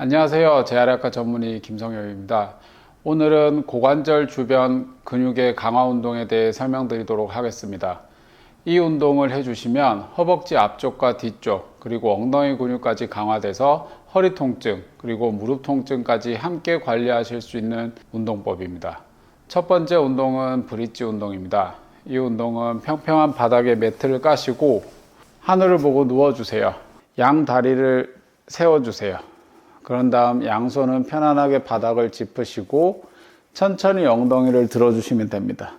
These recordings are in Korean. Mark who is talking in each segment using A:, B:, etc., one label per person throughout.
A: 안녕하세요. 재활약과 전문의 김성엽입니다. 오늘은 고관절 주변 근육의 강화 운동에 대해 설명드리도록 하겠습니다. 이 운동을 해주시면 허벅지 앞쪽과 뒤쪽 그리고 엉덩이 근육까지 강화돼서 허리 통증 그리고 무릎 통증까지 함께 관리하실 수 있는 운동법입니다. 첫 번째 운동은 브릿지 운동입니다. 이 운동은 평평한 바닥에 매트를 까시고 하늘을 보고 누워주세요. 양 다리를 세워주세요. 그런 다음 양손은 편안하게 바닥을 짚으시고 천천히 엉덩이를 들어주시면 됩니다.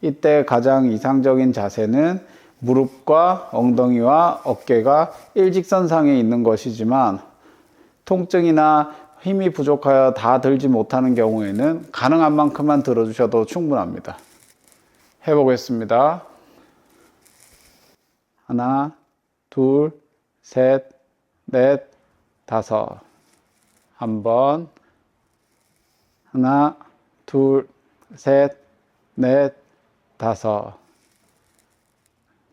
A: 이때 가장 이상적인 자세는 무릎과 엉덩이와 어깨가 일직선상에 있는 것이지만 통증이나 힘이 부족하여 다 들지 못하는 경우에는 가능한 만큼만 들어주셔도 충분합니다. 해보겠습니다. 하나, 둘, 셋, 넷, 다섯. 한 번. 하나, 둘, 셋, 넷, 다섯.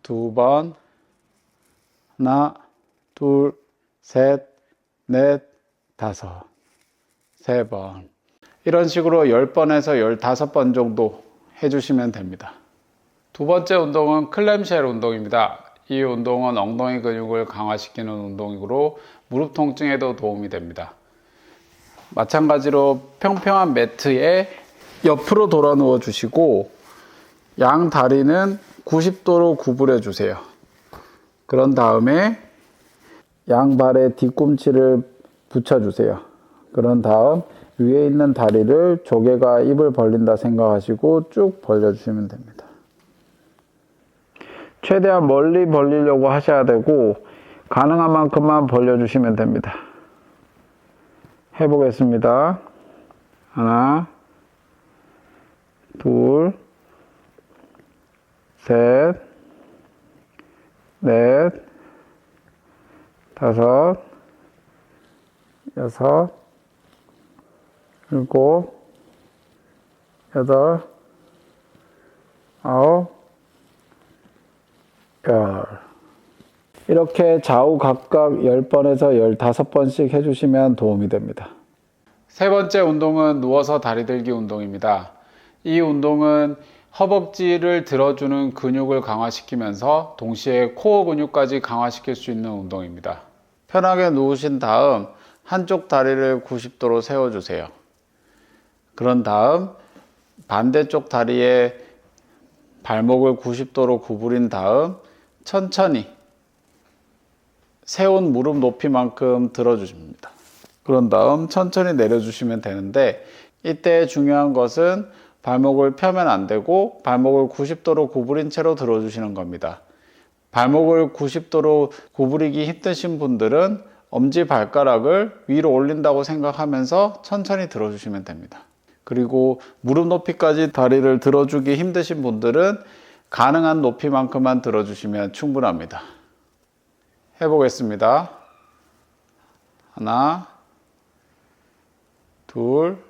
A: 두 번. 하나, 둘, 셋, 넷, 다섯. 세 번. 이런 식으로 10번에서 15번 정도 해주시면 됩니다. 두 번째 운동은 클램쉘 운동입니다. 이 운동은 엉덩이 근육을 강화시키는 운동이므로 무릎 통증에도 도움이 됩니다. 마찬가지로 평평한 매트에 옆으로 돌아 누워 주시고 양 다리는 90도로 구부려 주세요. 그런 다음에 양발에 뒤꿈치를 붙여 주세요. 그런 다음 위에 있는 다리를 조개가 입을 벌린다 생각하시고 쭉 벌려 주시면 됩니다. 최대한 멀리 벌리려고 하셔야 되고 가능한 만큼만 벌려 주시면 됩니다. 해보겠습니다. 하나, 둘, 셋, 넷, 다섯, 여섯, 일곱, 여덟, 아홉, 열. 이렇게 좌우 각각 10번에서 15번씩 해주시면 도움이 됩니다. 세 번째 운동은 누워서 다리 들기 운동입니다. 이 운동은 허벅지를 들어주는 근육을 강화시키면서 동시에 코어 근육까지 강화시킬 수 있는 운동입니다. 편하게 누우신 다음 한쪽 다리를 90도로 세워주세요. 그런 다음 반대쪽 다리에 발목을 90도로 구부린 다음 천천히 세운 무릎 높이만큼 들어주십니다. 그런 다음 천천히 내려주시면 되는데 이때 중요한 것은 발목을 펴면 안 되고 발목을 90도로 구부린 채로 들어주시는 겁니다. 발목을 90도로 구부리기 힘드신 분들은 엄지 발가락을 위로 올린다고 생각하면서 천천히 들어주시면 됩니다. 그리고 무릎 높이까지 다리를 들어주기 힘드신 분들은 가능한 높이만큼만 들어주시면 충분합니다. 해보겠습니다. 하나, 둘,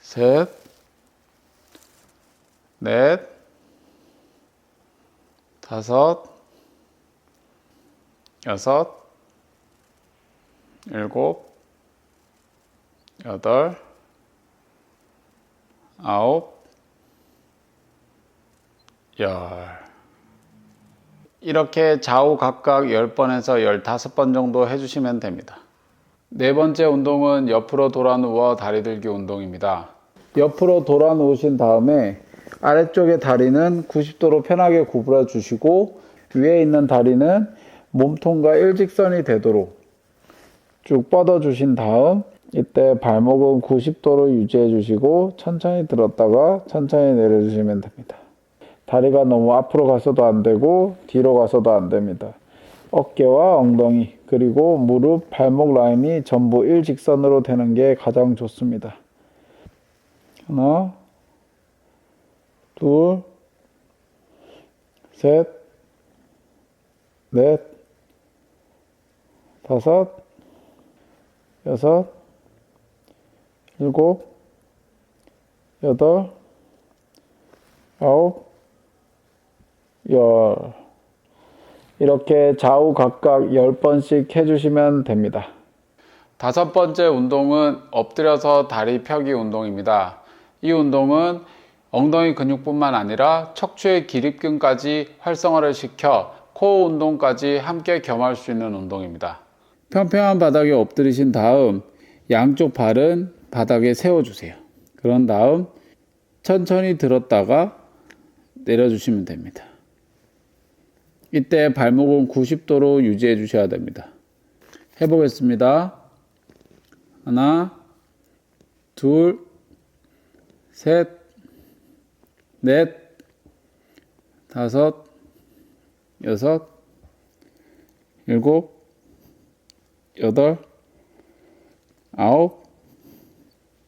A: 셋, 넷, 다섯, 여섯, 일곱, 여덟, 아홉, 열. 이렇게 좌우 각각 10번에서 15번 정도 해주시면 됩니다. 네 번째 운동은 옆으로 돌아 누워 다리 들기 운동입니다. 옆으로 돌아 누우신 다음에 아래쪽의 다리는 90도로 편하게 구부려 주시고 위에 있는 다리는 몸통과 일직선이 되도록 쭉 뻗어 주신 다음 이때 발목은 90도로 유지해 주시고 천천히 들었다가 천천히 내려 주시면 됩니다. 다리가 너무 앞으로 가서도 안 되고 뒤로 가서도 안 됩니다. 어깨와 엉덩이 그리고 무릎, 발목 라인이 전부 일직선으로 되는 게 가장 좋습니다. 하나, 둘, 셋, 넷, 다섯, 여섯, 일곱, 여덟, 아홉, 열. 이렇게 좌우 각각 10번씩 해주시면 됩니다. 다섯 번째 운동은 엎드려서 다리 펴기 운동입니다. 이 운동은 엉덩이 근육뿐만 아니라 척추의 기립근까지 활성화를 시켜 코어 운동까지 함께 겸할 수 있는 운동입니다. 평평한 바닥에 엎드리신 다음 양쪽 발은 바닥에 세워주세요. 그런 다음 천천히 들었다가 내려주시면 됩니다. 이때 발목은 90도로 유지해 주셔야 됩니다. 해보겠습니다. 하나, 둘, 셋, 넷, 다섯, 여섯, 일곱, 여덟, 아홉,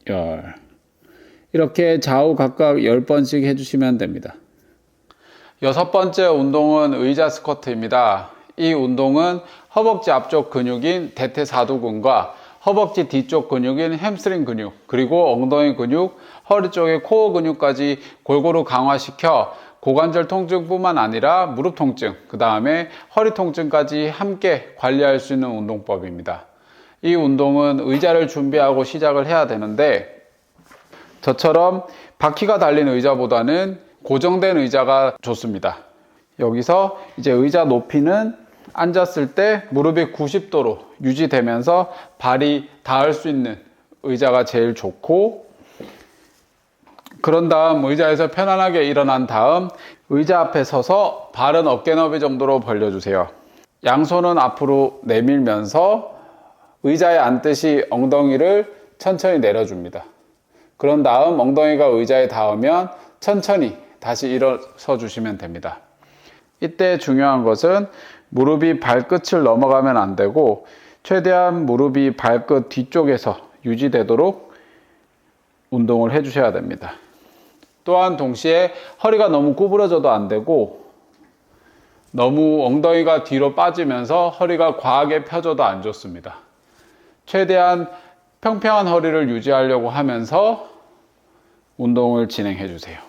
A: 열. 이렇게 좌우 각각 10번씩 해주시면 됩니다. 여섯 번째 운동은 의자 스쿼트입니다. 이 운동은 허벅지 앞쪽 근육인 대퇴사두근과 허벅지 뒤쪽 근육인 햄스트링 근육, 그리고 엉덩이 근육, 허리 쪽의 코어 근육까지 골고루 강화시켜 고관절 통증뿐만 아니라 무릎 통증, 그 다음에 허리 통증까지 함께 관리할 수 있는 운동법입니다. 이 운동은 의자를 준비하고 시작을 해야 되는데 저처럼 바퀴가 달린 의자보다는 고정된 의자가 좋습니다. 여기서 이제 의자 높이는 앉았을 때 무릎이 90도로 유지되면서 발이 닿을 수 있는 의자가 제일 좋고 그런 다음 의자에서 편안하게 일어난 다음 의자 앞에 서서 발은 어깨 너비 정도로 벌려주세요. 양손은 앞으로 내밀면서 의자에 앉듯이 엉덩이를 천천히 내려줍니다. 그런 다음 엉덩이가 의자에 닿으면 천천히 다시 일어서 주시면 됩니다. 이때 중요한 것은 무릎이 발끝을 넘어가면 안 되고 최대한 무릎이 발끝 뒤쪽에서 유지되도록 운동을 해 주셔야 됩니다. 또한 동시에 허리가 너무 구부러져도 안 되고 너무 엉덩이가 뒤로 빠지면서 허리가 과하게 펴져도 안 좋습니다. 최대한 평평한 허리를 유지하려고 하면서 운동을 진행해 주세요.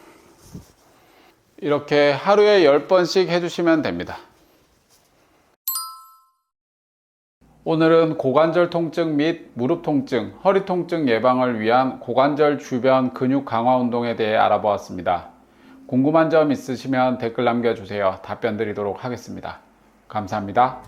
A: 이렇게 하루에 10번씩 해주시면 됩니다. 오늘은 고관절 통증 및 무릎 통증, 허리 통증 예방을 위한 고관절 주변 근육 강화 운동에 대해 알아보았습니다. 궁금한 점 있으시면 댓글 남겨주세요. 답변 드리도록 하겠습니다. 감사합니다.